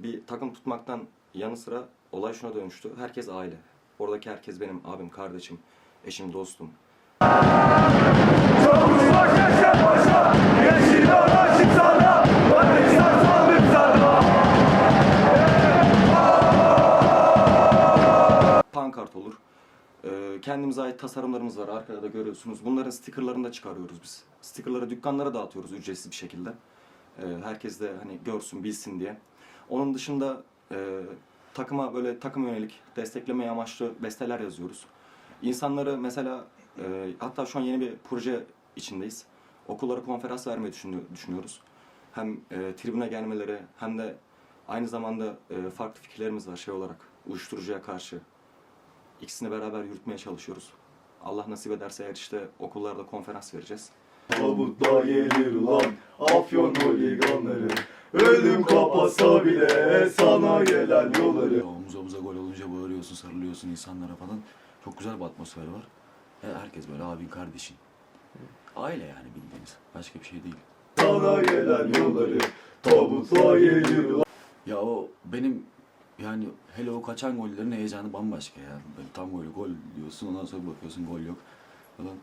bir takım tutmaktan yanı sıra olay şuna dönüştü. Herkes aile. Oradaki herkes benim abim, kardeşim, eşim, dostum. Pankart olur. Ee, kendimize ait tasarımlarımız var. Arkada da görüyorsunuz. Bunların stickerlarını da çıkarıyoruz biz. Stickerları dükkanlara dağıtıyoruz ücretsiz bir şekilde. Ee, herkes de hani görsün, bilsin diye. Onun dışında e, takıma böyle takım yönelik desteklemeye amaçlı besteler yazıyoruz. İnsanları mesela e, hatta şu an yeni bir proje içindeyiz. Okullara konferans vermeyi düşünü- düşünüyoruz. Hem e, tribüne gelmeleri hem de aynı zamanda e, farklı fikirlerimiz var şey olarak uyuşturucuya karşı. İkisini beraber yürütmeye çalışıyoruz. Allah nasip ederse eğer işte okullarda konferans vereceğiz. Tabutla gelir ulan Afyon holiganları Ölüm kapasa bile sana gelen yolları Omuz omuza gol olunca bağırıyorsun, sarılıyorsun insanlara falan. Çok güzel bir atmosfer var. He- Herkes böyle abin, kardeşin. Aile yani bildiğiniz. Başka bir şey değil. Sana gelen yolları Tabutla gelir ulan Ya o benim yani hele o kaçan gollerin heyecanı bambaşka ya. Böyle tam golü gol diyorsun ondan sonra bakıyorsun gol yok falan.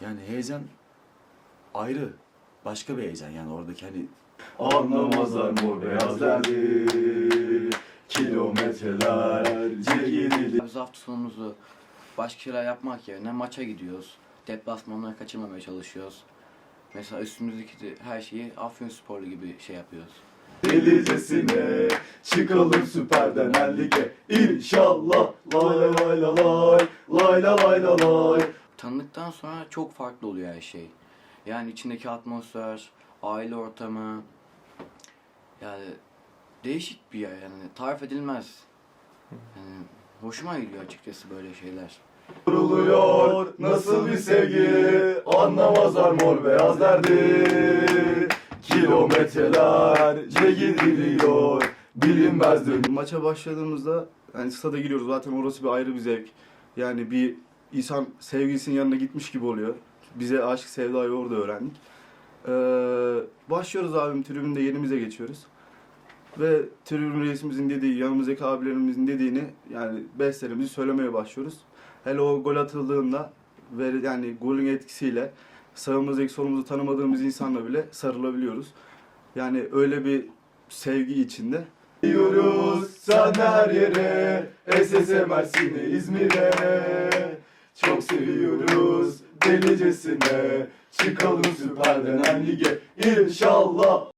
Yani heyecan ayrı. Başka bir heyecan yani oradaki hani Anlamazlar mor beyaz derdi Kilometrelerce gidilir Biz hafta sonumuzu başka şeyler yapmak yerine maça gidiyoruz. Deplasmanları kaçırmamaya çalışıyoruz. Mesela üstümüzdeki de her şeyi Afyon Sporlu gibi şey yapıyoruz. Delicesine çıkalım süperden her lige İnşallah Lay lay lay lay Lay lay lay lay lay Tanıdıktan sonra çok farklı oluyor her şey. Yani içindeki atmosfer, aile ortamı. Yani değişik bir yer yani tarif edilmez. Yani hoşuma gidiyor açıkçası böyle şeyler. Kuruluyor nasıl bir sevgi Anlamazlar mor beyaz derdi Kilometrelerce gidiliyor Bilinmezdir Maça başladığımızda yani stada giriyoruz zaten orası bir ayrı bir zevk. Yani bir insan sevgilisinin yanına gitmiş gibi oluyor. Bize aşk sevdayı orada öğrendik. Ee, başlıyoruz abim tribünde yerimize geçiyoruz. Ve tribün reisimizin dediği, yanımızdaki abilerimizin dediğini yani bestlerimizi söylemeye başlıyoruz. Hele o gol atıldığında ve yani golün etkisiyle sağımızdaki solumuzu tanımadığımız insanla bile sarılabiliyoruz. Yani öyle bir sevgi içinde Gidiyoruz sen her yere SSM Mersin'e İzmir'e Çok seviyoruz delicesine Çıkalım süperden her lige İnşallah